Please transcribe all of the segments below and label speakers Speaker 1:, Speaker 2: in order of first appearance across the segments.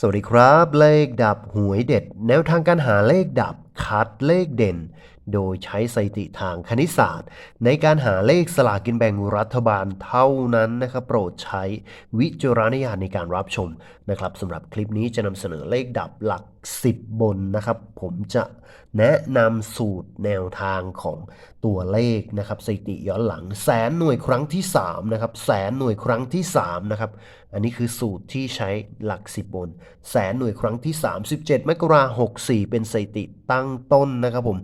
Speaker 1: สวัสดีครับ เลขดับหวยเด็ด แนวทางการหาเลขดับ คัดเลขเด่น โดยใช้สถิติทางคณิตศาสตร์ ในการหาเลขสลากกินแบ่งรัฐบาลเท่านั้นนะครับ โปรดใช้วิจารณญาณในการรับชมนะครับสำหรับคลิปนี้จะนำเสนอเลขดับหลัก 10 บนนะครับ ผมจะแนะนำสูตรแนวทางของตัวเลขนะครับสถิติย้อนหลังแสนหน่วยครั้งที่3นะครับแสนหน่วยครั้งที่3นะครับอันนี้คือสูตรที่ใช้หลัก 10 บน แสนหน่วยครั้งที่ 37มกราคม64เป็นสถิติตั้งต้นนะครับผม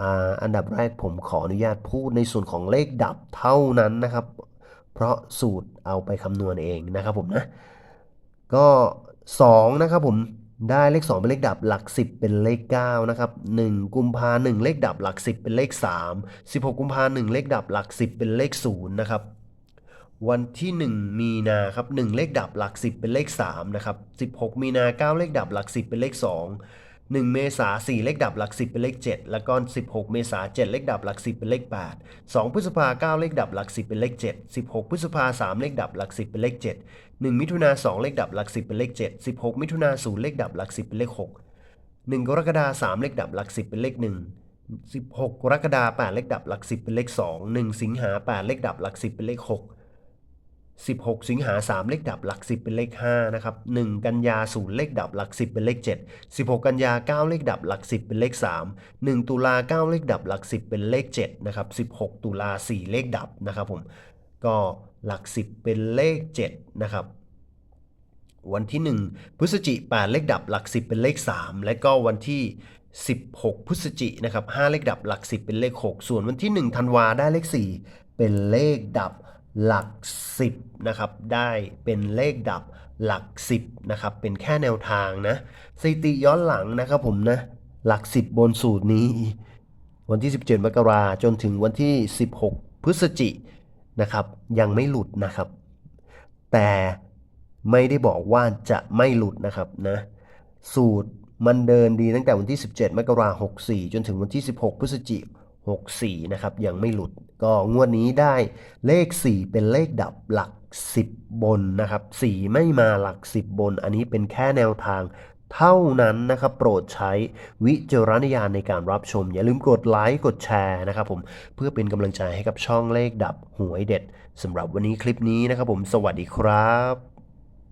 Speaker 1: อาอันดับแรกผมขออนุญาตพูดในส่วนของเลขดับเท่านั้นนะครับ เพราะสูตรเอาไปคำนวณเองนะครับผมนะก็2นะครับผมได้เลข 2 เป็นเลขดับหลัก 10 เป็นเลข9นะครับ1กุมภาหนึ่งเลขดับหลัก 10 เป็นเลข 3 16 กุมภาหนึ่งเลขดับหลัก 10 เป็นเลข0นะครับวันที่ 1 มีนาครับ1เลขดับหลัก 10 เป็นเลข3นะครับ16 มีนา 9 เลขดับหลัก 10 เป็นเลข 2 1 เมษา4เลขดับหลัก 10 เป็นเลข 7 แล้วก็ 16 เมษา7เลขดับหลัก 10 เป็นเลข 8 2 พฤษภา9เลขดับหลัก 10 เป็นเลข 7 16 พฤษภา3เลขดับหลัก 10 เป็นเลข 7 1 มิถุนา2เลขดับหลัก 10 เป็นเลข 7 16 มิถุนา0เลขดับหลัก 10 เป็นเลข 6 1 กรกฎาคม3เลขดับหลัก 10 เป็นเลข 1 16 กรกฎาคม8เลขดับหลัก 10 เป็นเลข 2 1 สิงหา8เลขดับหลัก 10 เป็นเลข 6 16 สิงหา 3 เลขดับหลัก 10 เป็นเลข 5 นะครับ 1 กันยา 0 เลขดับหลัก 10 เป็นเลข 7 16 กันยา 9 เลขดับหลัก 10 เป็นเลข 3 1 ตุลา 9 เลขดับหลัก 10 เป็นเลข 7 นะครับ 16 ตุลา 4 เลขดับนะครับผม ก็หลัก 10 เป็นเลข 7 นะครับ วันที่ 1 พฤศจิกายนเลขดับหลัก 10 เป็นเลข 3 และก็วันที่ 16 พฤศจิกนนะครับ 5 เลขดับหลัก 10 เป็นเลข 6 ส่วนวันที่ 1 ธันวาได้เลข 4 เป็นเลขดับ หลัก 10นะครับได้เป็นเลขดับหลัก 10นะครับเป็นแค่แนวทางนะสถิติย้อนหลังนะครับผมนะหลัก 10 บนสูตรนี้ วันที่ 17 มกราจนถึงวันที่ 16 พฤศจินะครับยังไม่หลุดนะครับ แต่ไม่ได้บอกว่าจะไม่หลุดนะครับนะสูตรมันเดินดีตั้งแต่วันที่ 17 มกราคม64 จนถึงวันที่ 16 พฤศจิกายน 64 นะครับ ยังไม่หลุดก็งวดนี้ได้เลข 4 เป็นเลขดับหลัก 10 บนนะครับ 4 ไม่มาหลัก 10 บน อันนี้เป็นแค่แนวทางเท่านั้นนะครับโปรดใช้วิจารณญาณในการรับชม อย่าลืมกดไลค์กดแชร์นะครับผมเพื่อเป็นกำลังใจให้กับช่องเลขดับหวยเด็ดสำหรับวันนี้คลิปนี้นะครับผมสวัสดีครับ